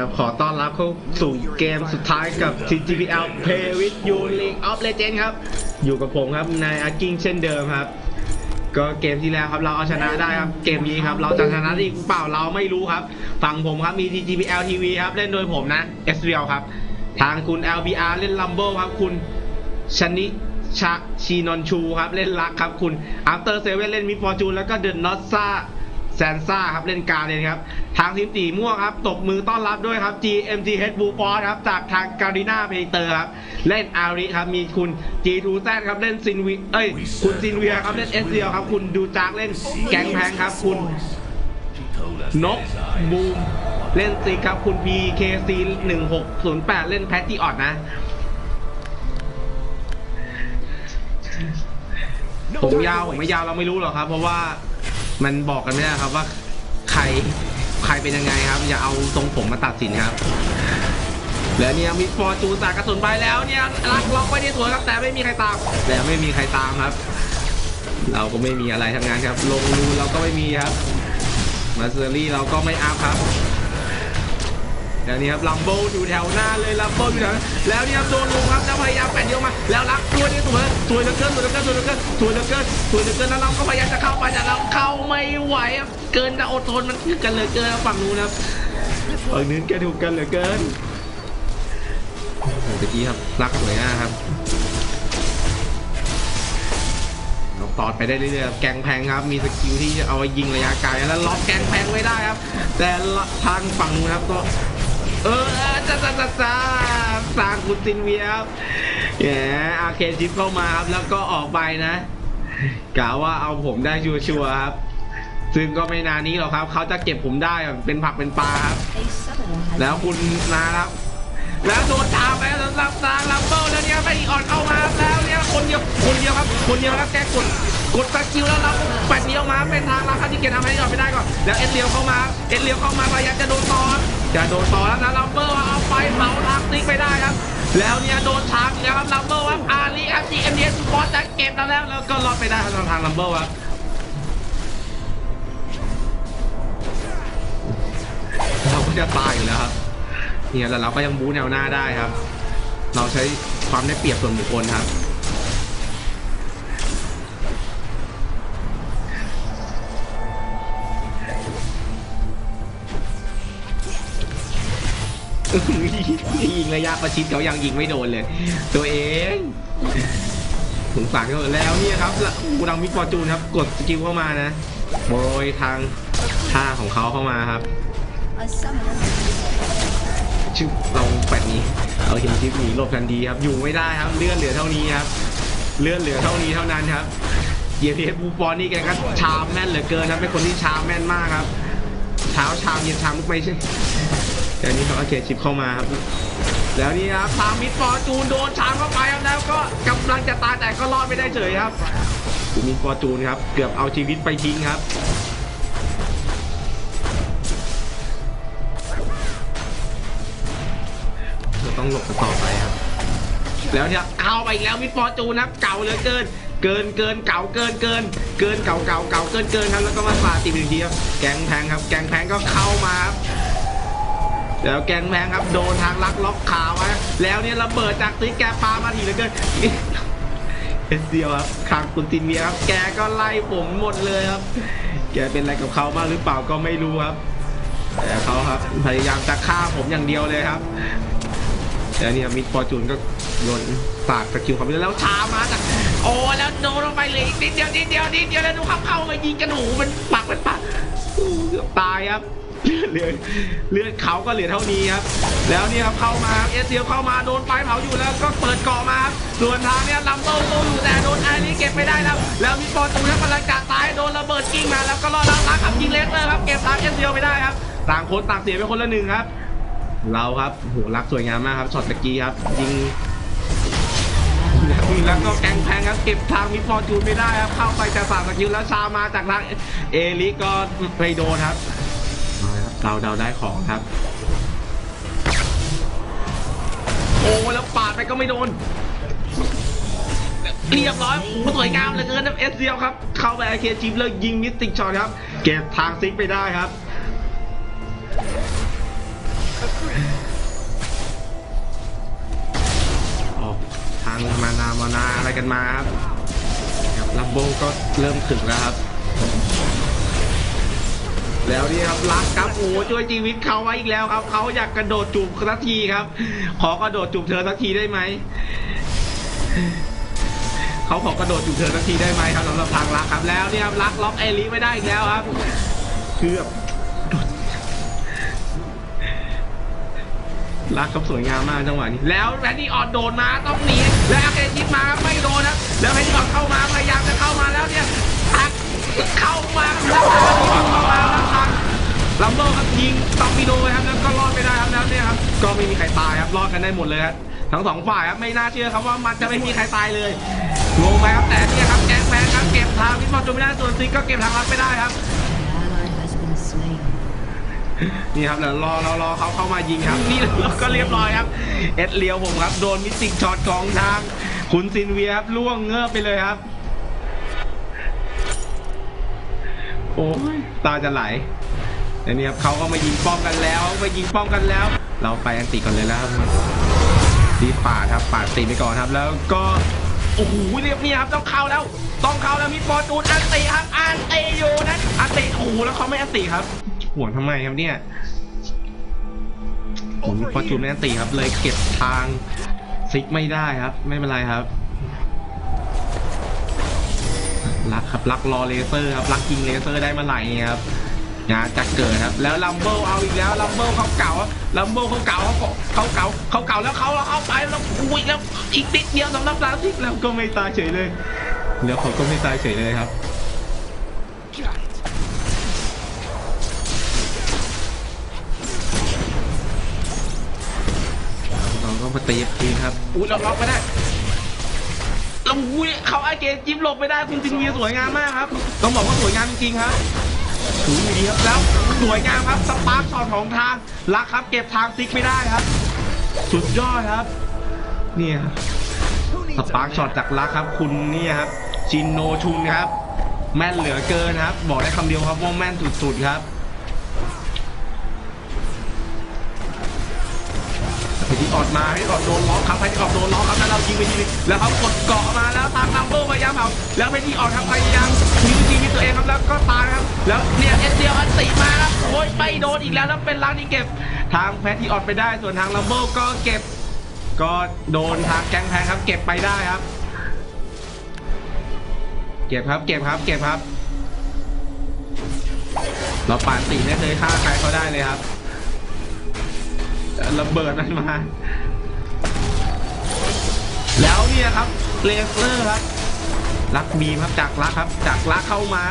ครับ ขอต้อนรับเข้าสู่เกมสุดท้ายกับ TGPL Play with You League of Legends ครับ อยู่กับผมครับนายอากิ้งเช่นเดิมครับ ก็เกมที่แล้วครับเราเอาชนะได้ครับ เกมนี้ครับ เราจะชนะได้อีกหรือเปล่าเราไม่รู้ครับ ฝั่งผมครับมี TGPL TV ครับ เล่นโดยผมนะ s r e a l ครับ ทางคุณ LBR เล่น Rumble ครับ คุณชนิชชีนอนชูครับ เล่นลักครับ คุณ After Seven เล่นมิฟอร์จูนแล้วก็เดนนอตซ่า แซนซ่าครับเล่นการเลยครับ ทางทีมสีม่วงครับ ตบมือต้อนรับด้วยครับ GMGH Blue Force ครับ จากทางการีนาเพเตอร์ครับ เล่นอาริครับ มีคุณ G2Z ครับ เล่นซินวีเอ้ย คุณซินเวียครับ เล่นเอสเซียครับ คุณดูจากเล่นแกงแพงครับ คุณนกบูมเล่นซิกครับ คุณ PKC 1608 เล่นแพทตี้ออดนะผมยาวผมไม่ยาวเราไม่รู้หรอกครับ เพราะว่า มันบอกกันไม่ได้ครับว่าใครใครเป็นยังไงครับ อย่าเอาทรงผมมาตัดสินครับแล้วเนี่ยมีฟอร์จูนสากกระสุนไปแล้วเนี่ยลักล็อกไว้ที่สวนครับแต่ไม่มีใครตามแต่ไม่มีใครตามครับ เราก็ไม่มีอะไรทั้งนั้นครับ ลงรูเราก็ไม่มีครับ มาเซอรี่เราก็ไม่อัพครับ แล้วนี่ครับลัมโบอยู่แถวหน้าเลยลัมโบอยู่แถวแล้วนี่ครับโดนลุงครับแล้วพยายามแปดเดียวมา แล้วลักตัวนี้สวยสวเลือเกินสวเลือเกินสวเลือเกินสวเลือเกินสวเลือเกินแล้วเราก็พยายามจะเข้าไปแต่เราเข้าไม่ไหวครับเกินจะอดทนมันกันเลือเกินฝั่งนู้นครับฝั่งนู้นแกถูกกันเหลือเกินเมื่อกี้ครับรักสวยมากครับเราตอดไปได้เรื่อยๆครับแกงแพงครับ มีสกิลที่จะเอาไว้ยิงระยะไกลแล้วล็อกแกงแพงไว้ได้ครับ แต่ทางฝั่งนู้นครับก็ เออจ้าจ้าจ้าจ้าสร้างคุณซินเวียครับแหมอาเคชิปเข้ามาครับ แล้วก็ออกไปนะกะว่าเอาผมได้ชัวร์ครับ ซึ่งก็ไม่นานนี้หรอกครับ เขาจะเก็บผมได้แบบเป็นผักเป็นปลาครับ แล้วคุณนะครับ แล้วโดนตามไปแล้วรับทางลัมเบิลแล้วเนี่ยไปอีกออดเข้ามาแล้วเนี่ยคนเดียวคนเดียวครับ คนเดียวครับแกกดกดสกิลแล้วเราแปดเดียวมาเป็นทางเราครับที่เกณฑ์ทำให้ออกไม่ได้ก่อนแล้วเอ็ดเลียวเข้ามาเอ็ดเลียวเข้ามาพยายามจะโดนต่อ จะโดนต่อแล้วนะลัมเบิลเอาไปเผาทางซิกไปได้ครับ แล้วเนี่ยโดนชาร์จอีกแล้วครับลัมเบิลครับอารีครับจีเอ็มดีเอสบอสจะเก็บแล้วแล้วแล้วก็รอดไปได้ครับทางลัมเบิลครับเราก็จะตายอยู่แล้วครับเนี่ยแต่เราก็ยังบู๊แนวหน้าได้ครับ เราใช้ความได้เปรียบส่วนบุคคลครับ ยิงระยะประชิดเขายังยิงไม่โดนเลย ตัวเองสงสารเขาแล้วเนี่ยครับกูดังมิดฟอร์จูนครับ กดสกิลเข้ามานะโบยทางท่าของเขาเข้ามาครับชื่อเราแปดนี้เอาเห็นคลิปหนีหลบทันทีครับ อยู่ไม่ได้ครับ เลื่อนเหลือเท่านี้ครับ เลื่อนเหลือเท่านี้เท่านั้นครับเยียร์พีบูฟอนนี่แกก็ชามแม่นเหลือเกินครับเป็นคนที่ชามแม่นมากครับเช้าชามเย็นชามไม่ใช่ แต่นี่เขาเอาเคชิปเข้ามาครับแล้วนี่ครับทางมิดฟอร์จูนโดนชามเข้าไปครับแล้วก็กำลังจะตายแต่ก็รอดไม่ได้เฉยครับมิดฟอร์จูนครับ เกือบเอาชีวิตไปทิ้งครับเราต้องหลบกันต่อไปครับ แล้วเนี่ยเข้าไปอีกแล้วมิดฟอร์จูนครับ เก่าเหลือเกิน เกินเกินเก่าเกินเกิน เกินเก่าเก่าเก่าเกินเกินครับแล้วก็มาสาดตีหนึ่งทีครับแกงแพงครับ แกงแพงก็เข้ามาครับ แล้วแกงแพงครับโดนทางลักล็อกขาไว้แล้วเนี่ยระเบิดจากซิกแกปามาทีเหลือเกินเอสเดียวครับคางคุณตินเมียครับ แกก็ไล่ผมหมดเลยครับ แกเป็นอะไรกับเขามากหรือเปล่าก็ไม่รู้ครับ แต่เขาครับ พยายามจะฆ่าผมอย่างเดียวเลยครับแล้วเนี่ยมิดฟอร์จูนก็โดนสาดสกิลความเร็วแล้วช้ามาจากโอ้แล้วโดนลงไปเลยนิดเดียวนิดเดียวนิดเดียวแล้วดูเข้าเข้ามายิงกันหูมันปักเป็นปักอู้เกือบตายครับ เลือดเลือดเขาก็เหลือเท่านี้ครับ แล้วเนี่ยครับเข้ามา เอสเซียเข้ามาโดนไฟเผาอยู่แล้วก็เปิดเกาะมาส่วนทางเนี่ยลำโต้โตอยู่แต่โดนไอรีเก็บไม่ได้แล้ว แล้วมิดฟอร์จูนครับกำลังจะตายโดนระเบิดกิ้งมาแล้วก็รอดแล้วลักครับยิงเลสเตอร์ครับเก็บทางเอสเซียไม่ได้ครับ ต่างคนต่างเสียไปคนละหนึ่งครับ เราครับโหรักสวยงามมากครับช็อตตะกี้ครับยิงแล้วก็แกงแพงครับเก็บทางมิฟอร์จูนไม่ได้ครับเข้าไปจะสามสกิลแล้วชามาจากทางเอลิก็ไปโดนครับ เราเดาได้ของครับ โอ้แล้วปาดไปก็ไม่โดน เรียบร้อยมันสวยงามเหลือเกินนะเอสเซียวครับ เข้าไปไอเคจิมแล้วยิงมิสติกช็อตครับ เก็บทางซิกไปได้ครับออกทางมานามานาอะไรกันมาครับลัมโบก็เริ่มถึงแล้วครับ แล้วนี่ครับรักครับโอ้ช่วยชีวิตเขาไว้อีกแล้วครับเขาอยากกระโดดจูบสักทีครับ ขอกระโดดจูบเธอสักทีได้ไหมเขาขอกระโดดจูบเธอสักทีได้ไหมครับสำหรับทางรักครับ แล้วนี่ครับรักล็อกเอลิไม่ได้อีกแล้วครับคือแบบรักครับสวยงามมากจังหวะนี้ แล้วแรนดี้ออดโดนมาต้องหนีแล้วเอจิปมาไม่โดนนะแล้วแรนดี้ออดเข้ามาพยายามจะเข้ามาแล้วเนี่ยเข้ามาแล้วเข้ามา ลัมโบครับยิงตอร์ปิโดครับแล้วก็รอดไม่ได้ครับแล้วเนี่ยครับก็ไม่มีใครตายครับรอดกันได้หมดเลยครับทั้งสองฝ่ายครับไม่น่าเชื่อครับว่ามันจะไม่มีใครตายเลยงงไหมครับแต่เนี่ยครับแก๊งแพงครับเก็บทางพิมอลจูไม่ได้ส่วนซิกก็เก็บทางรัดไม่ได้ครับนี่ครับเดี๋ยวรอรอรอเขาเข้ามายิงครับ นี่แล้วก็เรียบร้อยครับเอ็ดเลียวผมครับโดนมิสติกช็อตของทางคุณซินเวียครับล่วงเงือบไปเลยครับ โอ้ตาจะไหล แต่นี่ครับเขาก็มายิงป้อมกันแล้วมายิงป้อมกันแล้ว เราไปอันติก่อนเลยแล้วดีปาดครับปาดตีไปก่อนครับ แล้วก็โอ้โหเรียบเนี่ยครับต้องเข้าแล้ว ต้องเข้าแล้วมีฟอร์จูนอันติครับอันติอยู่นะอันติโอ้โหแล้วเขาไม่อันติครับห่วงทำไมครับเนี่ยผมพอจูนไม่อันตีครับ เลยเก็บทางซิกไม่ได้ครับ ไม่เป็นไรครับรักครับรักรอเลเซอร์ครับรักยิงเลเซอร์ได้เมาไหร่ครับ งานจะเกิดครับ แล้วลัมเบิลเอาอีกแล้วลัมเบิลเขาเก่าลัมเบิลเขาเก่าเขาเขาเก่าเขาเก่าแล้วเขาเอาไปแล้วอุ้ยแล้วอีกนิดเดียวสำหรับลาซิกแล้วก็ไม่ตายเฉยเลยแล้วเขาก็ไม่ตายเฉยเลยครับเราก็มาตีทีครับอุ้ยเราล็อกไม่ได้เราอุ้ยเขาไอเกนจิ้มหลบไม่ได้คุณซินเวียสวยงามมากครับต้องบอกว่าสวยงามจริงๆครับ ถูอดีครับแล้วสวยงามครับสปาร์คช็อตของทางลักครับเก็บทางซิกไม่ได้ครับ สุดยอดครับเนี่ยสปาร์คช็อตจากลักครับ คุณนี่ครับจินโนชุนครับ แม่นเหลือเกินครับ บอกได้คำเดียวครับว่าแม่นสุดๆครับ ที่ออดมาให้ออดโดนล็อกครับไปที่ออดโดนล็อกครับแล้วเรายิงไปทีแล้วเขากดเกาะมาแล้วทางลัมเบพยายามเผาแล้วไปที่ออดครับพยายามยิงทีมตัวเองครับแล้วก็ตายครับ แล้วเนี่ยเอสเดียวอันติมาครับโอ้ยไม่โดนอีกแล้วแล้วเป็นลังที่เก็บ ทางแพทที่ออดไปได้ส่วนทางลัมเบก็เก็บ ก็โดนทางแก๊งแพงครับ เก็บไปได้ครับ เก็บครับเก็บครับเก็บครับ เราปาดตีไม่เคยฆ่าใครเขาได้เลยครับ ระเบิดมันมา แล้วเนี่ยครับเลเซอร์ครับลักบีมครับจากลักครับ จากลักเข้ามา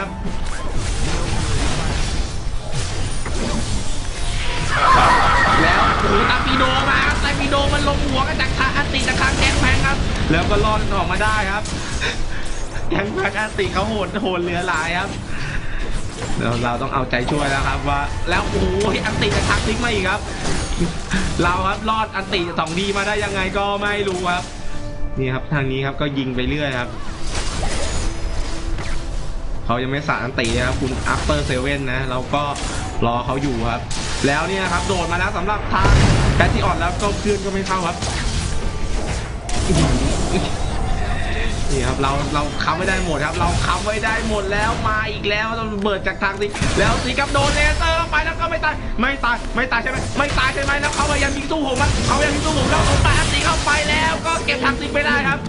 แล้วโอ้ตาปีโดมาตับตาปีโดมันลงหัวกันจากทางอติจากทางแกงแพงครับ แล้วก็รอดออกมาได้ครับแกงแพงอติเขาโหดโหดเหลือหลายครับเราเราต้องเอาใจช่วยแล้วครับว่า แล้วโอ้ยอติจะทักซิกมาอีกครับ เราครับรอดอันติสองดีมาได้ยังไงก็ไม่รู้ครับนี่ครับทางนี้ครับก็ยิงไปเรื่อยครับเขายังไม่สาอันตินะครับคุณอัปเปอร์เซเว่นนะเราก็รอเขาอยู่ครับ แล้วเนี่ยครับโดดมาแล้วสำหรับทางแพทที่ออดแล้วก็เพื่อนก็ไม่เข้าครับ นี่ครับเราเราค้ำไม่ได้หมดครับ เราค้ำไว้ได้หมดแล้วมาอีกแล้วเราเบิดจากทางซิแล้วซีกับโดนเลเซอร์เข้าไปแล้วก็ไม่ตายไม่ตายไม่ตายใช่ไหมไม่ตายใช่ไหมแล้วเขาพยายามยิงสู้ผมครับเขาพยายามยิงสู้ผมแล้วผมปาอันตีเข้าไปแล้ว ก็เก็บทางซิไม่ได้ครับ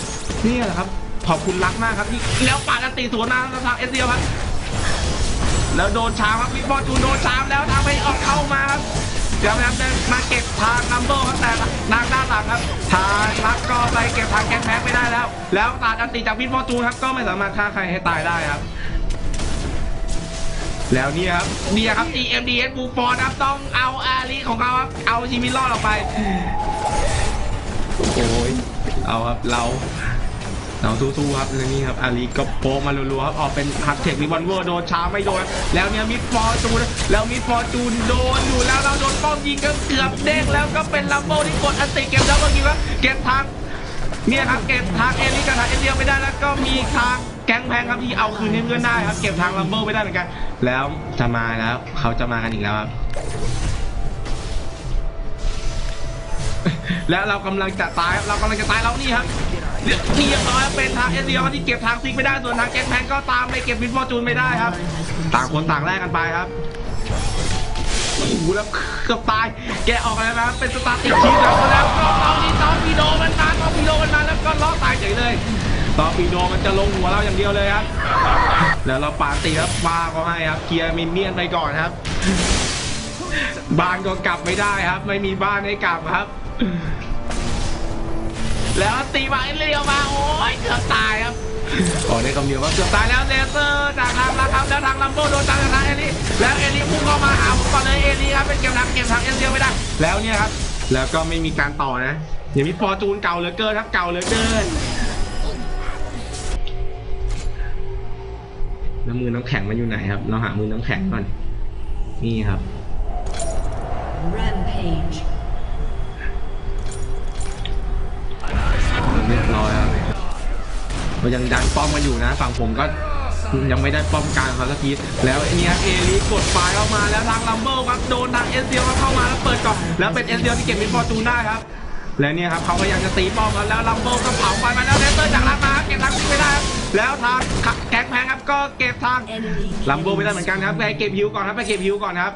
นี่แหละครับขอบคุณรักมากครับที่แล้วปาอันตีสวนมาทางเอสเดียครับแล้วโดนชามครับวิฟอร์จูนโดนชามแล้วทำให้ออกเข้ามาครับ ดี๋ยวนะครับจะมาเก็บทางนัมเบอร์ครับแต่ทางด้านหลังครับทางรักก็ไปเก็บทางแก๊งแพ้ไม่ได้แล้ว แล้วตาดอันติจากวิฟอร์จูนครับก็ไม่สามารถฆ่าใครให้ตายได้ครับ แล้วนี่ครับเนี่ยครับ EMDS บูฟอร์ครับต้องเอาอาลีของเขาครับเอาชีวิตรอดออกไปโอ้ยเอาครับเรา เราสู้ๆครับแล้วนี่ครับอาลีก็โปะมารัวๆครับออกเป็นฮัตเทควิวันเวอร์โดนช้าไม่โดน แล้วเนี่ยมิดฟอร์จูนแล้วมิดฟอร์จูนโดนอยู่แล้วเราโดนป้อมยิงก็เกือบเด้งแล้วก็เป็นลัมโบที่กดอันติเก็บแล้วก็ยิงว่าเก็บทางเนี่ยครับเก็บทางเอลิกับทางเอเดียไม่ได้แล้วก็มีทางแก๊งแพงครับที่เอาคืนให้เพื่อนได้ครับเก็บทางลัมโบไม่ได้เหมือนกัน แล้วจะมาแล้วเขาจะมากันอีกแล้วครับแล้วเรากำลังจะตายครับเรากำลังจะตายแล้วนี่ครับ เรียบเรียบร้อยเป็นทางเอเดียที่เก็บทางซิกไม่ได้ส่วนทางแก๊งแพงก็ตามไปเก็บวินฟอจูนไม่ได้ครับ ต่างคนต่างแลกกันไปครับโอ้โหแล้วเกือบตาย แกออกอะไรมาครับเป็นสตาร์ติกชีสแล้วแล้วก็ตอนนี้ตอนปีโดมันมาตอนปีโดมันมาแล้วก็ล้อตายเฉยเลยตอนปีโดมันจะลงหัวเราอย่างเดียวเลยครับ แล้วเราปาตีครับปาก็ให้ครับเคลียร์มินเนี่ยนไปก่อนครับ บ้านก็กลับไม่ได้ครับ ไม่มีบ้านให้กลับครับ แล้วตีมาเรียวมาโอ้ยเกือบตายครับขอได้คำเดียวว่าเกือบตายแล้วเลเซอร์จากทางลัครับแล้วทางลัมโบโดนจากทางเอลีแล้วเอลีพุ่งเข้ามาหาผมก่อนเลยเอลีครับเป็นเกมทางเกมทางเอเซียไม่ได้แล้วเนี่ยครับแล้วก็ไม่มีการต่อนะอย่างมีฟอร์จูนเก่าเหลือเกินครับเก่าเหลือเกินแล้วมือน้ำแข็งมันอยู่ไหนครับ เราหามือน้ำแข็งก่อน นี่ครับ Rampage. เรียบร้อยครับเรายังดันป้อมกันอยู่นะ ฝั่งผมก็ยังไม่ได้ป้อมกลางเขาสักทีแล้วเนี่ยเอลีกดไฟเข้ามาแล้วทางลัมเบิลครับโดนทางเอเซียเข้ามาแล้วเปิดก่อนแล้วเป็นเอเซียที่เก็บมินฟอร์จูนได้ครับและเนี่ยครับเขาพยายามจะตีป้อมครับแล้วลัมเบิลก็เผาไฟมาแล้วเนเตอร์จากลักมาเก็บทางไม่ได้ครับแล้วทางแก๊งแพงครับก็เก็บทางลัมโบไม่ได้เหมือนกันครับไปเก็บฮิวก่อนครับไปเก็บฮิวก่อนครับ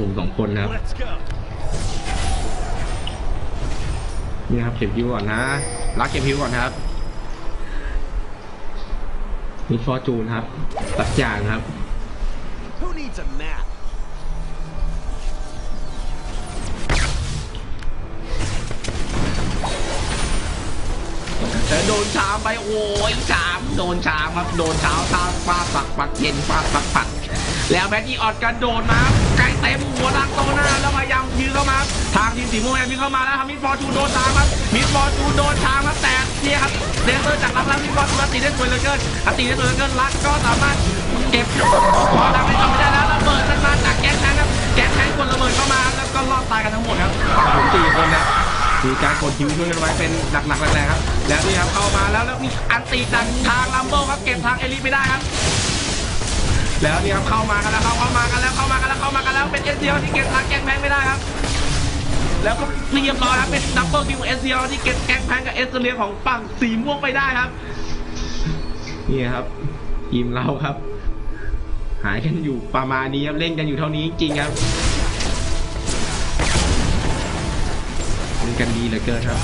ผมสองคนนะครับ Let's go. นี่ครับเก็บฮิวก่อนนะรักเก็บฮิวก่อนครับมีฟอร์จูนครับตัดจางครับ Who needs a map? แต่โดนชามไปโอ้ยชามโดนชามครับโดนเช้าทางฟาดปักปักเย็นฟาดปักปัก แล้วแมตตี้ออดกระโดดมาไกลเต็มหัวทางโตหน้าแล้วพยายามยืนเข้ามา ทางทีมสีม่วงแมนวิ่งเข้ามาแล้วทำมิดฟอร์จูนโดนชามครับมิดฟอร์จูนโดนชามครับแต่เนี่ยครับเดนเซอร์จากรับแล้วมิดฟอร์จูนตีได้สวยเหลือเกินตีได้สวยเหลือเกินรักก็สามารถเก็บพอทำไปทำไม่ได้แล้วระเบิดมันมาจากแก๊งแทงครับแก๊งแทงกดระเบิดเข้ามาแล้วก็รอดตายกันทั้งหมดครับผมสี่คนนะมีการกดคิวช่วยกันไว้เป็นหลักๆแรงๆครับ แล้วนี่ครับเข้ามาแล้วแล้วมีอันตีจากทางลัมโบครับเก็บทางเอลิไม่ได้ครับ แล้วนี่ครับเข้ามากันแล้วเข้ามากันแล้วเข้ามากันแล้วเข้ามากันแล้วเป็นเอสเซียที่เก็บทางแกงแพงไม่ได้ครับ แล้วก็เรียบร้อยครับเป็นดับเบิลคิวเอสเซียที่เก็บแกงแพงกับเอสเซียของฝั่งสีม่วงไปได้ครับนี่ครับทีมเราครับ หายกันอยู่ประมาณนี้ครับเล่นกันอยู่เท่านี้จริงครับเล่นกันดีเหลือเกินครับ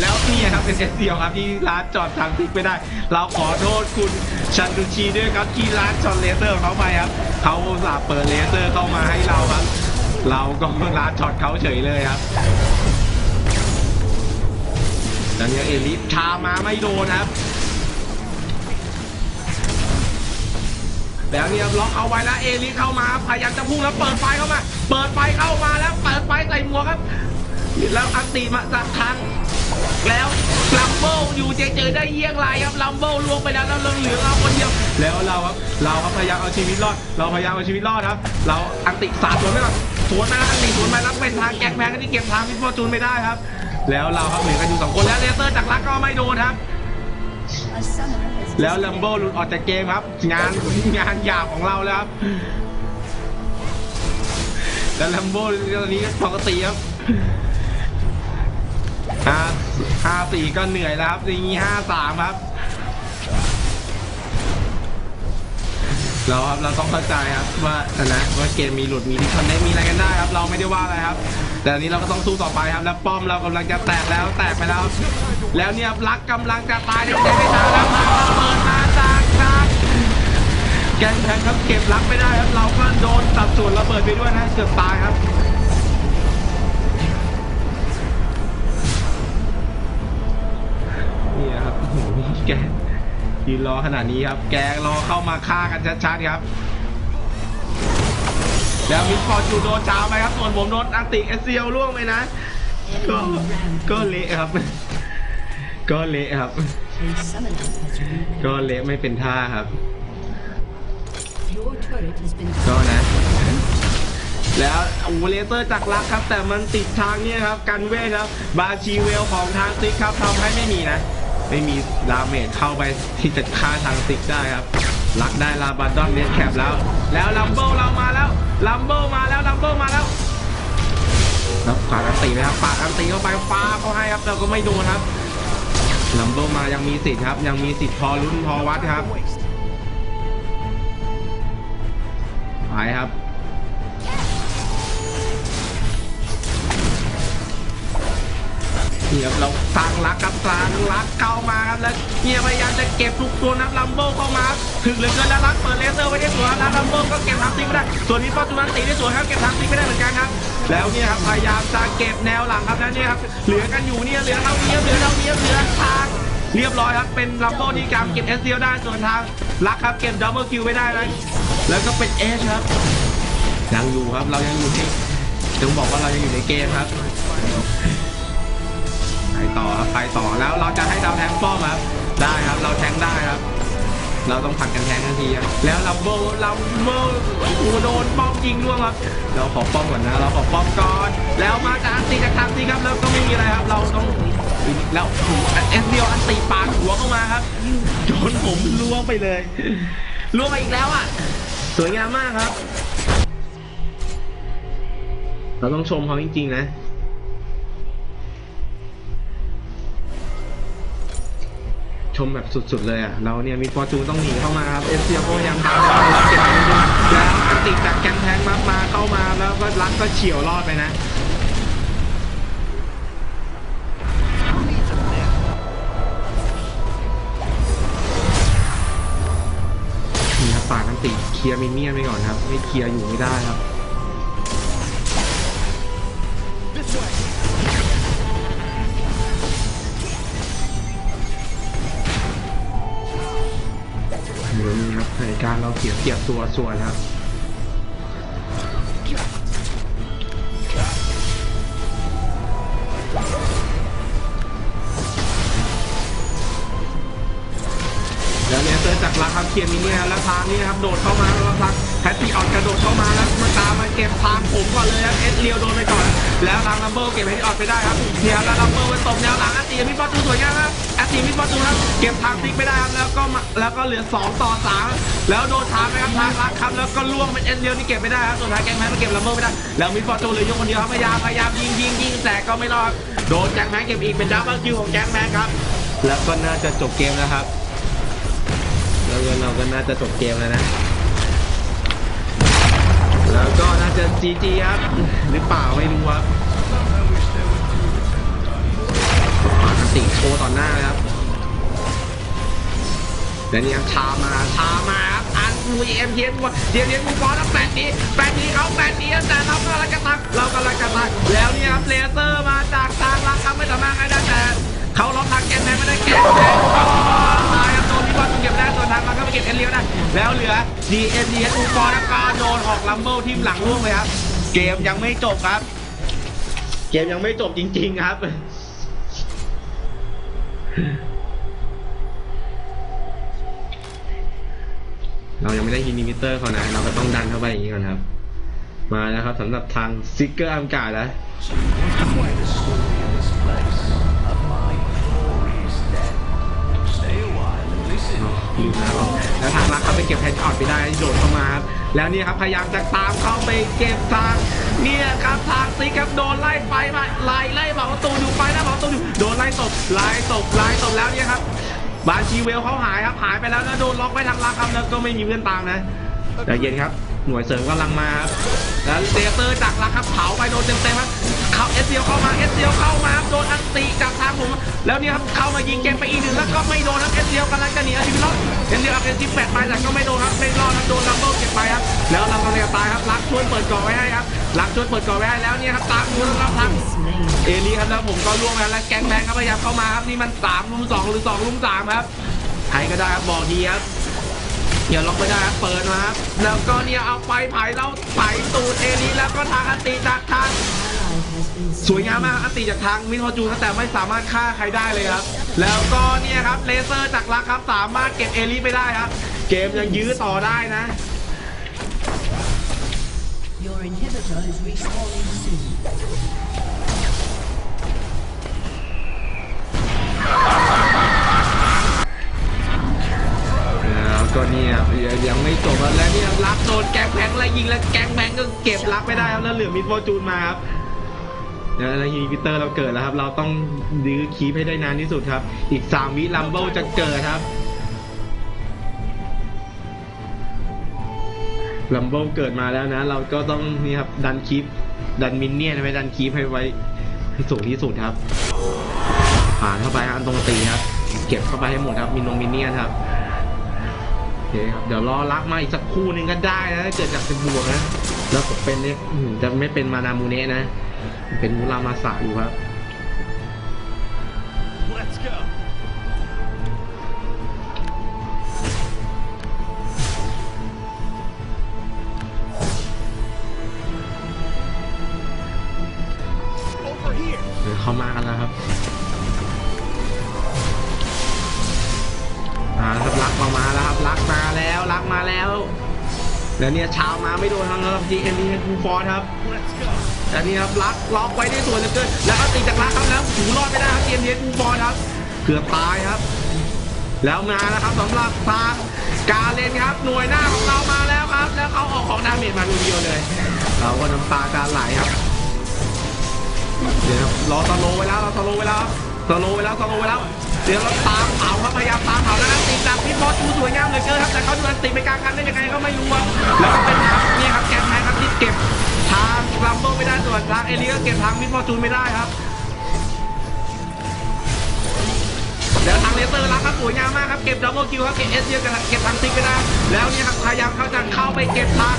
แล้วนี่ครับเป็นเอสเซียวครับที่ร้านจอดทางทิกไม่ได้ เราขอโทษคุณชันดุชีด้วยครับที่ร้านจอดเลเซอร์เขาไปครับเขาสาเปิดเลเซอร์เข้ามาให้เราครับ เราก็ร้านช็อตเขาเฉยเลยครับตอนนี้เอลิฟชามาไม่โดนครับแล้วเนี่ยล็อกเอาไว้แล้วเอลิเข้ามาพยายามจะพุ่งแล้วเปิดไฟเข้ามา เปิดไฟเข้ามาแล้วเปิดไฟใส่หมวกครับ แล้วอันตีมาจากทาง แล้วลัมโบอยู่เฉยๆได้เยี่ยงไรครับลัมโบล่วงไปแล้วแล้วเหลือเหลือเอาคนเดียวแล้วเราครับเราครับพยายามเอาชีวิตรอด เราพยายามเอาชีวิตรอดครับ เราอันติสาดสวนไปก่อนสวนมาแล้วอันติสวนไปแล้วเป็นทางแกงแพงที่เก็บทางพิฟอร์จูนไม่ได้ครับ แล้วเราครับเหลือกันอยู่สองคนแล้วเลเซอร์จากลักก็ไม่โดนครับแล้วลัมโบหลุดออกจากเกมครับ งานงานหยาบของเราแล้วครับแล้วลัมโบตอนนี้ปกติครับ ห้าสี่ก็เหนื่อยแล้วครับอย่างนี้ห้าสามครับเราครับเราต้องเข้าใจครับว่านะว่าเกมมีหลุดมีดิคอนเนคมีอะไรกันได้ครับ เราไม่ได้ว่าอะไรครับ แต่อันนี้เราก็ต้องสู้ต่อไปครับ แล้วป้อมเรากำลังจะแตกแล้วแตกไปแล้ว แล้วเนี่ยรักกำลังจะตายในใจไม่ช้าแล้วครับระเบิดมาจากทางแกงแพงครับเก็บรักไม่ได้ครับ เราก็โดนตัดส่วนระเบิดไปด้วยนะเกือบตายครับ โหแกยืนรอขนาดนี้ครับ แกรอเข้ามาฆ่ากันชัดๆครับ แล้วมิสฟอร์จูโดนจาไปครับ ส่วนผมโดนอังติเอเซียวล่วงไปนะ ก็ก็เละครับ ก็เละครับ ก็เละไม่เป็นท่าครับ ก็นะ แล้วโอ้เลเซอร์จากลักครับ แต่มันติดทางเนี่ยครับ กันเวทครับ บาชีเวลของทางซิกครับทำให้ไม่มีนะ ไม่มีดาเมจเข้าไปที่จะฆ่าทางซิกได้ครับลักได้ลาบาดอนเนสแคปแล้ว แล้วลัมเบิลเรามาแล้วลัมเบิลมาแล้วลัมเบิลมาแล้วแล้วปาดอันตีนะครับปาดอันตีเข้าไปฟ้าเขาให้ครับเราก็ไม่โดนครับลัมเบิลมายังมีสิทธิ์ครับ ยังมีสิทธิ์พอลุ้นพอวัดครับ Waste. ไปครับ นี่ครับเราสร้งรักครับสร้งรักเข้ามาครับแล้วเฮียพยายามจะเก็บทุกตัวนับลัมโบเข้ามาถึงเหลือเกินแล้วรักเปิดเลเซอร์ไว้ได้สวยแล้วลัมโบก็เก็บทางซิกไม่ได้ ส่วนนี้ฟอร์จูนันตีได้สวยครับเก็บทางซิกไม่ได้เหมือนกันครับ แล้วเนี่ยครับพยายามจะเก็บแนวหลังครับแล้วเนี่ยครับเหลือกันอยู่เนี่ยเหลือเท่านี้ครับเหลือเท่านี้ครับเหลือทางเรียบร้อยครับเป็นลัมโบที่การเก็บเอสเดียได้ส่วนทางรักครับเก็บดับเบิลคิวไม่ได้เลยแล้วก็เป็นเอชครับยังอยู่ครับเรายังอยู่ในต้องบอกว่าเรายังอยู่ในเกมครับ ต่อครับไปต่อแล้วเราจะให้ดาวแทงป้อมครับ ได้ครับเราแทงได้ครับ เราต้องผัดกันแทงทันทีครับแล้วลัมโบลัมโบโอ้โหโดนป้อมยิงด้วยครับเราขอป้อมก่อนนะเราขอป้อมก่อน แล้วมาจากอันตีจากทางตีครับแล้วก็ไม่มีอะไรครับเราต้องแล้วเอสเดียวอันตีปาดหัวเข้ามาครับโดนผมล่วงไปเลยล่วงไปอีกแล้วอะสวยงามมากครับ เราต้องชมเขาจริงๆนะ ชมแบบสุดๆเลยอะเราเนี่ยมีฟอร์จูนต้องหนีเข้ามาครับเอเซียก็พยายามทำแล้วเก็บไปด้วยแล้วอันติจากแกงแพงมามาเข้ามาแล้วก็รักก็เฉียวรอดไปนะนี่ครับป่ากันติเคลียร์มินเนี่ยนไปก่อนครับ ไม่เคลียร์อยู่ไม่ได้ครับ ดี๋ยวนี้ครับในการเราเสียเปรียบตัวส่วนครับแล้วเนี่ยเจอจากลักครับเคียร์มิเนี่ยแล้วทางนี้นะครับโดดเข้ามาแล้วทางแพตตี้ออนกระโดดเข้ามาแล้วมาตามมาเก็บทางผมก่อนเลยครับเอสเรียวโดน แล้วทางลัมเบอร์เก็บแพตตี้ออนไปได้ครับเนี่ยแล้วลัมเบอร์ไปตบแนวหลังอาตีมิดบอลตูสวยงามครับอาตีมิดบอลตูครับเก็บทางติ๊กไม่ได้ครับแล้วก็แล้วก็เหลือ 2 ต่อ 3 แล้วโดนทางไปครับทางลักครับแล้วก็ล่วงเป็นเอสเรียวนี่เก็บไม่ได้ครับส่วนทางแกงแมนมาเก็บลัมเบอร์ไม่ได้แล้วมิดบอลตูเหลือยกคนเดียวครับพยายามพยายามยิงยิงยิงแต่ก็ไม่รอดโดนแจ็คแมนเก็บอีกเป็นดับเบิลคิวของแจ็คแมนครับแล้วก็น่าจะจบเกมแล้วครับแล้วเราก็น่าจะจบเกมแล้วนะ แล้วก็น่าจะจีจีครับหรือเปล่าไม่รู้ครับปาติโชว์ต่อหน้าครับแล้วนี่ครับชามาชามาครับอันลุยเอ็มเทียนวัวเทียนเทียนกูบอลแล้วแปดนี้แปดนี้เขาแปดนี้แต่เรากำลังกระตักเรากำลังกระตักแล้วนี่ครับเลเซอร์มาจากทางลักครับไม่สามารถให้ได้แต่เขาล็อกทางแกนแมนไม่ได้แกนแมนตายครับโดน แล้วเหลือ D N D S อูฟอร์ก็โดนออกลัมเบิลทีมหลังล่วงเลยครับ เกมยังไม่จบครับ เกมยังไม่จบจริง ๆ ครับเรายังไม่ได้ฮินิมิเตอร์เขานะ เราก็ต้องดันเข้าไปอย่างนี้ก่อนครับ มาแล้วครับสำหรับทางซิกเกอร์อัมกาดแล้ว ลืมแล้วแล้วทางรักเขาไปเก็บแฮนด์ออดไปได้โดดเข้ามาครับแล้วนี่ครับพยายามจะตามเข้าไปเก็บทางเนี่ยครับทางซิกครับโดนไล่ไปมาไล่ไล่เผาประตูอยู่ไปนะเผาประตูอยู่โดนไล่ตบไล่ตบไล่ตบแล้วเนี่ยครับบาชีเวลเขาหายครับหายไปแล้วแล้วโดนล็อกไว้ทางลักครับแล้วก็ไม่มีเพื่อนตามนะใจเย็นครับหน่วยเสริมกำลังมาครับแล้วเซเตอร์จากลักครับเผาไปโดนเต็มๆครับเขาเอสเซียวเข้ามาเอสเซียวเข้ามาโดนอันตี แล้วเนี่ยครับเข้ามายิงเกมไปอีกหนึ่งแล้วก็ไม่โดนครับเอสเซียวกำลังจะหนีเอาชีวิตรอดเอสเซียวเอาเป็นสิบแปดไปแต่ก็ไม่โดนครับไม่รอดครับโดนลัมเบิลเก็บไปครับแล้วลัมเบิลเนี่ยตายครับลักช่วยเปิดก่อไว้ให้ครับลักช่วยเปิดก่อไว้ให้แล้วเนี่ยครับตามดูแล้วทาง Slain. เอลีครับแล้วผมก็ล่วงไปแล้วแก๊งแบงค์ครับพยายามเข้ามาครับนี่มันสามลุมสองหรือสองลุมสามครับใครก็ได้ครับบอกดีครับอย่าล็อกไม่ได้ครับเปิดมาครับแล้วก็เนี่ยเอาไปไผ่เราไผ่ตูดเอลีแล้วก็ทางอติจากทาง สวยงามมากอันติจากทางมิทอจูนแต่ไม่สามารถฆ่าใครได้เลยครับ แล้วก็เนี่ยครับเลเซอร์จากลักครับสามารถเก็บเอลีไปได้ครับ เกมยังยื้อต่อได้นะ Your inhibitor inhibitor is respawning soon. แล้วก็เนี่ยครับยังยังไม่จบครับแล้วเนี่ยรักโดนแกงแพงไล่ยิงแล้วแกงแพงก็เก็บรักไม่ได้ครับแล้วเหลือมิดฟอร์จูนมาครับ แล้วแล้วฮีวิเตอร์เราเกิดแล้วครับ เราต้องดื้อคีปให้ได้นานที่สุดครับ อีกสามวิลัมเบิลจะเกิดครับลัมเบิลเกิดมาแล้วนะ เราก็ต้องนี่ครับดันคีปดันมินเนี่ยนไปดันคีปให้ไว้ให้สูงที่สุดครับผ่านเข้าไปครับตรงตีครับ เก็บเข้าไปให้หมดครับมินงมินเนี่ยครับโอเคครับเดี๋ยวรอรักมาอีกสักคู่หนึ่งก็ได้นะถ้าเกิดจากเป็นบวกนะแล้วผมเป็นเนี่ยจะไม่เป็นมานามูเนะนะ เป็นมูรามาสะอยู่ครับ Let's go. Over here. เดี๋ยวเขามากันแล้วครับมาแล้วครับรักมามาแล้วครับรักมาแล้วรักมาแล้ว แล้วเนี่ยชาวมาไม่โดนทั้งครับจีเอ็มดีคูฟอร์ครับ Let's go. แต่นี่ครับล็อกล็อกไว้ได้สวยเหลือเกินแล้วก็ตีจากลักครับแล้วหูรอดไม่ได้ครับเกมนี้กูบอลครับเกือบตายครับ แล้วมาแล้วครับสำหรับทางการเล่นครับหน่วยหน้าของเรามาแล้วครับ แล้วเขาออกของดาเมจมาดูเดียวเลย เราก็น้ำตาการไหลครับเดี๋ยวครับรอสโลว์ไว้แล้วเราสโลว์ไว้แล้วสโลว์ไว้แล้วสโลว์ไว้แล้ว เดี๋ยวเราตามเผาครับพยายามตามเผาแล้วนะตีจากพี่บอสดูสวยงามเหลือเกินครับแต่เขาดูนตีไปกลางคันได้ยังไงก็ไม่รู้ครับแล้วก็เป็นครับนี่ครับแกนแพ้ครับที่เก็บทางลัมเบิลไม่ได้ส่วนทางเอลีก็เก็บทางมิดฟอร์จูนไม่ได้ครับแล้วทางเลเซอร์รักครับสวยงามมากครับเก็บดับเบิลคิวครับเก็บเอสเยอะกันเก็บทางซิกไม่ได้แล้วเนี่ยครับพยายามเข้าจะเข้าไปเก็บทาง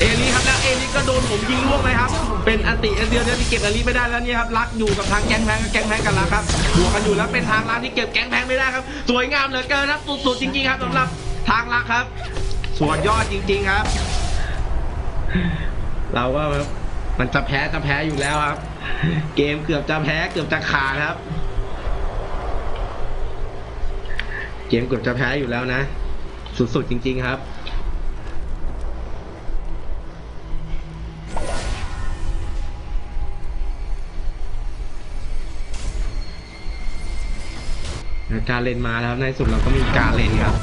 เอลีครับแล้วเอลีก็โดนผมยิงล่วงเลยครับ เป็นอติเอเดียเนี่ยที่เก็บเอลีไม่ได้แล้วเนี่ยครับรักอยู่กับทางแก๊งแพงกับแก๊งแพงกันแล้วครับบวกกันอยู่แล้วเป็นทางรักที่เก็บแก๊งแพงไม่ได้ครับ สวยงามเหลือเกินครับสุดๆจริงๆครับสำหรับทางรักครับสวนยอดจริง ๆครับ เราก็มันจะแพ้จะแพ้อยู่แล้วครับ เกมเกือบจะแพ้เกือบจะขาดครับ เกมเกือบจะแพ้อยู่แล้วนะ สุดๆจริง ๆ ครับ การเลนมาแล้วในสุดเราก็มีการเลนครับ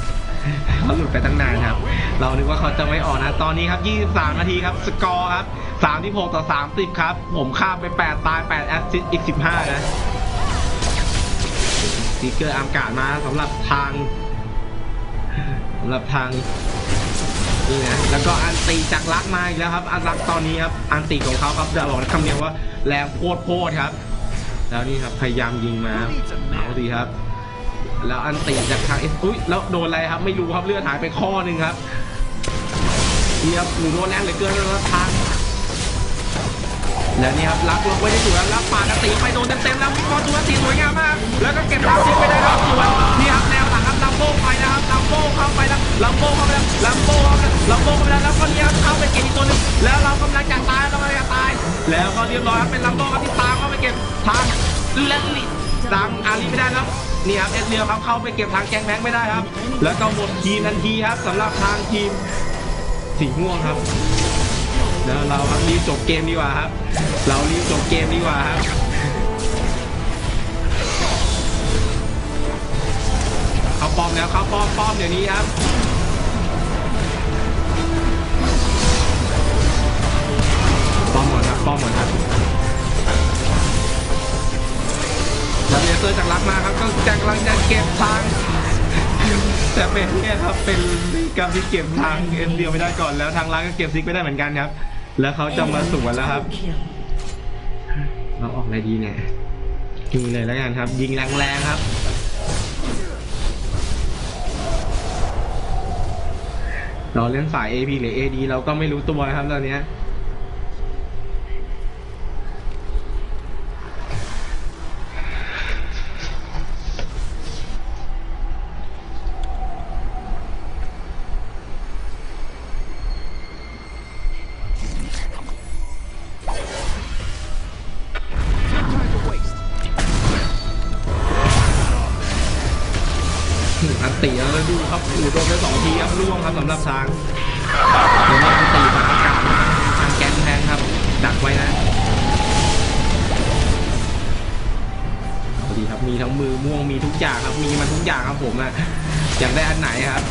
เขาหลุดไปตั้งนานครับ เรานึกว่าเขาจะไม่ออกนะ ตอนนี้ครับ 23 นาทีครับ สกอร์ครับ 36 ต่อ 30 ครับ ผมข้ามไป 8 ตาย 8 แอสซิสอีก 15 นะสติกเกอร์อามกาดมาสำหรับทางสำหรับทางนี่นะแล้วก็อันตีจากลักมาอีกแล้วครับ อันลักตอนนี้ครับ อันตีของเขาครับจะบอกคำเดียวว่าแรงโคตรโคตรครับ แล้วนี่ครับพยายามยิงมาเอาดีครับ แล้วอันตีจากทางเอสอุ้ยแล้วโดนอะไรครับไม่รู้ครับเลือดหายไปข้อหนึ่งครับนี่ครับหนูโดนแรงเหลือเกินแล้วทางแล้วนี่ครับรับล็อกไว้ได้สวยครับรับปาดอันตีไปโดนเต็มๆแล้วพอตัวตีสวยงามมาก แล้วก็เก็บรับทิ้งไปได้ครับสวยนี่ครับแนวหลังครับลัมโบ้ไปนะครับลัมโบ้เข้าไปแล้วลัมโบ้เข้าไปแล้วลัมโบ้เข้าไปแล้วลัมโบ้เข้าไปแล้วแล้วก็เนี่ยครับเข้าไปเก็บอีกตัวหนึงแล้วเรากำลังจะตายเรากำลังจะตาย แล้วก็เรียบร้อยครับเป็นลัมโบ้ครับที่ตามเข้าไปเก็บทางแลลิตามอาลีไม่ได้ครับ นี่ครับเอสเรียวครับเข้าไปเก็บทางแกงแพงไม่ได้ครับ แล้วก็หมดทีมทันทีครับสำหรับทางทีมสีม่วงครับแล้วเราครับรีบจบเกมดีกว่าครับ เรารีบจบเกมดีกว่าครับเขาป้อมแล้วเขาป้อมป้อมเดี๋ยวนี้ครับ มาครับก็จะกำลังจะเก็บทาง แต่เป็นเนี่ยครับเป็นกรรที่เก็บทางเอ็นเดียวไม่ได้ก่อนแล้วทางรักก็เก็บซิกไม่ได้เหมือนกันครับ แล้วเขาจะมาสวนแล้วครับ เราออกอะไรดีเนี่ยยิงเลยแล้วกันครับ ยิงแรงๆครับเราเล่นสาย AP หรือ AD เราก็ไม่รู้ตัวครับตอนเนี้ อันตีแล้วดูครับหนูโดนไปสองทีครับร่วงครับสำหรับทางเดี๋ยวนี้อันตีทางอากาศมาทางดักไว้นะเอดีครับมีทั้งมือม่วงมีทุกอย่างครับมีมาทุกอย่างครับผมอะอยากได้อันไหนครับ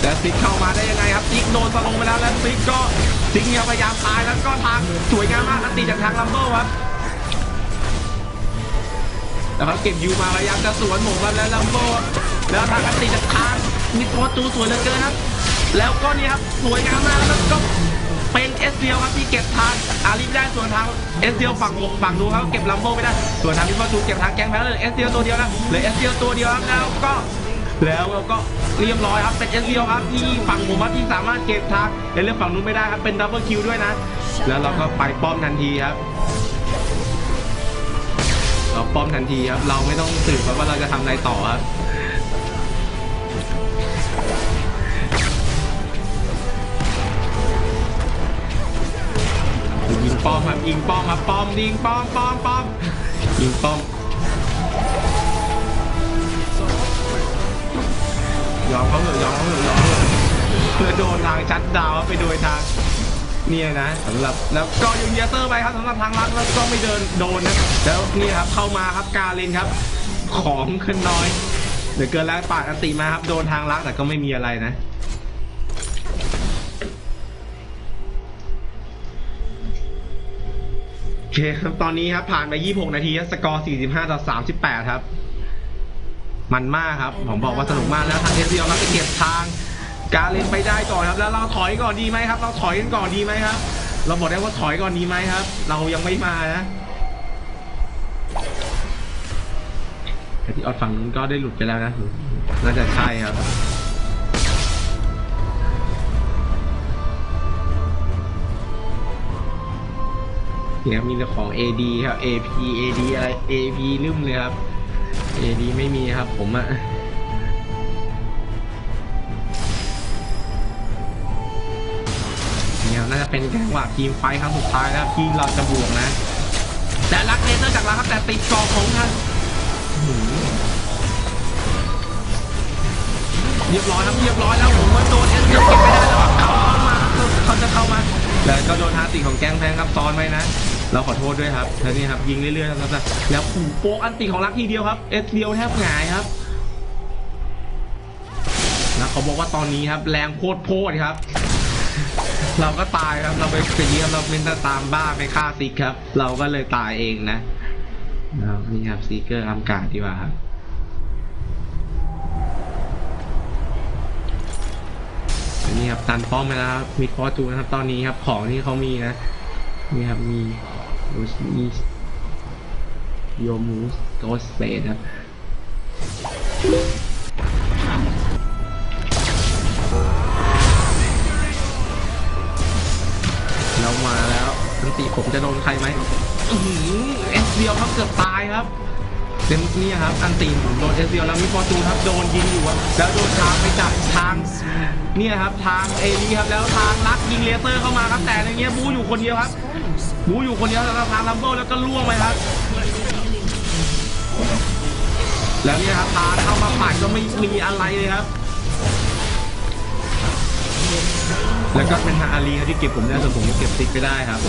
แล้วซิกเข้ามาได้ยังไงครับซิกโดนสลงไปแล้วแล้วซิกก็ซิกเนี่ยพยายามตายแล้วก็ทางสวยงามมากอันตีจากทางลัมเบิลครับแล้วเขาเก็บยูมาพยายามจะสวนหมงครับแล้วลัมเบิล แล้วทางอันตีจากทางมิดโพจูสวยเหลือเกินครับ แล้วก็นี่ครับสวยงามมากแล้วก็เป็นเอสเดียวครับที่เก็บทางอาลีไม่ได้ส่วนทางเอสเดียวฝั่งฝั่งดูครับเก็บลัมโบไม่ได้ส่วนทางมิดโพจูเก็บทางแกงแพ้เลยเอสเดียวตัวเดียวนะเหลือเอสเดียวตัวเดียวครับแล้วก็แล้วเราก็เรียบร้อยครับเป็นเอสเดียวครับที่ฝั่งผมครับที่สามารถเก็บทางในเรื่องฝั่งนู้นไม่ได้ครับเป็นดับเบิลคิวด้วยนะ แล้วเราก็ไปป้อมทันทีครับเราป้อมทันทีครับ เราไม่ต้องสืบครับว่าเราจะทำอะไรต่อครับ ยิงป้อมครับยิงป้อมครับป้อมยิงป้อมป้อมป้อมยิงป้อมยอมเขาเถอะยอมเขาเถอะยอมเขาเถอะเพื่อโดนทางชัดดาวไปโดยทางเนี่ยนะสำหรับแล้วก็ยูเยเตอร์ไปครับสำหรับทางรักแล้วก็ไม่เดินโดนนะแล้วนี่ครับเข้ามาครับกาเลนครับ ของขึ้นน้อย เหลือเกินแล้วปาดอันติมาครับ โดนทางรักแต่ก็ไม่มีอะไรนะ โอเคครับ ตอนนี้ครับ ผ่านไป 26 นาทีสกอร์ 45 ต่อ 38 ครับ มันมากครับ ผมบอกว่าสนุกมากแล้วทางเอสเซียครับจะเก็บทาง การเล่นไปได้ก่อนครับ แล้วเราถอยก่อนดีไหมครับ เราถอยกันก่อนดีไหมครับ เราบอกได้ว่าถอยก่อนดีไหมครับ เรายังไม่มานะ แต่ที่ออดฝั่งนู้นก็ได้หลุดไปแล้วนะน่าจะใช่ครับเนี่ยมีแต่ของ AD ครับ AP AD อะไร AP ลืมเลยครับ AD ไม่มีครับผมอะเนี่ยน่าจะเป็นจังหวะทีมไฟครั้งสุดท้ายแล้วที่เราจะบวกนะ แต่ลักเลเซอร์จากเราครับแต่ติดกรอบของทาง รียบร้อยครับเรียบร้อยแล้วผมว่าโดนเอสเก็บไม่ได้แล้วเขาเข้ามาเขาจะเข้ามาแล้วก็โดนฮาติของแกงแพงครับซ้อนไว้นะ เราขอโทษด้วยครับแล้วนี่ครับยิงเรื่อยๆครับแล้วขู่โปอันติของลักทีเดียวครับเอสเดียวแทบหงายครับแล้วเขาบอกว่าตอนนี้ครับแรงโพดโพดครับ เราก็ตายครับเราไปเยี่ยเราเป็นตามบ้าไปฆ่าซิกครับ เราก็เลยตายเองนะนี่ครับซีเกอร์ทำการดีกว่าครับ อันนี้ครับตันป้อมไปแล้วครับมีฟอจูนะครับ ตอนนี้ครับของที่เขามีนะนี่ครับมีโรสมีโยมูสโกสเปดครับแล้วมาแล้วอันตีผมจะโดนใครไหมอื้อหือเอสเดียวครับเกือบตายครับ เต็มนี่ครับอันตีผมโดนเอสเดียวแล้วมีฟอร์จูนครับโดนยิงอยู่ครับแล้วโดนชาร์จไปจากทางเนี่ยครับทางเอลีครับแล้วทางลักยิงเลเซอร์เข้ามาครับแต่ในเงี้ยบูอยู่คนเดียวครับบูอยู่คนเดียวแล้วทางลัมเบิลแล้วก็ล่วงไปครับ แล้วเนี่ยครับทางเข้ามาปัดก็ไม่มีอะไรเลยครับ แล้วก็เป็นทางอาลีครับที่เก็บผมได้ส่วนผมก็เก็บติ๊กไปได้ครับ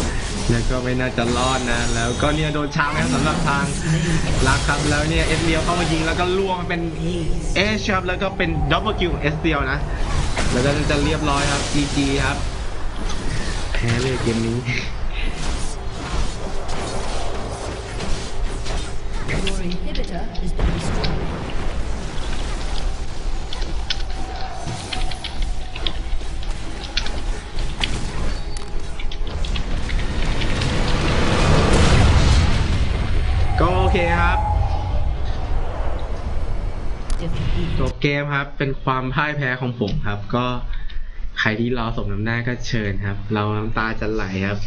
แล้วก็ไม่น่าจะรอดนะ แล้วก็เนี่ยโดนช้างนะครับสำหรับทางลักครับ แล้วเนี่ยเอสเดียวเข้ามายิงแล้วก็ล่วงเป็นเอชครับแล้วก็เป็นดับเบิลคิวเอสเดียวนะ แล้วก็จะเรียบร้อยครับ GG ครับแพ้เลยเกมนี้ เคครับจบเกมครับ เป็นความพ่ายแพ้ของผมครับ ก็ใครที่รอสมน้ำหน้าก็เชิญครับ เราน้ำตาจะไหลครับ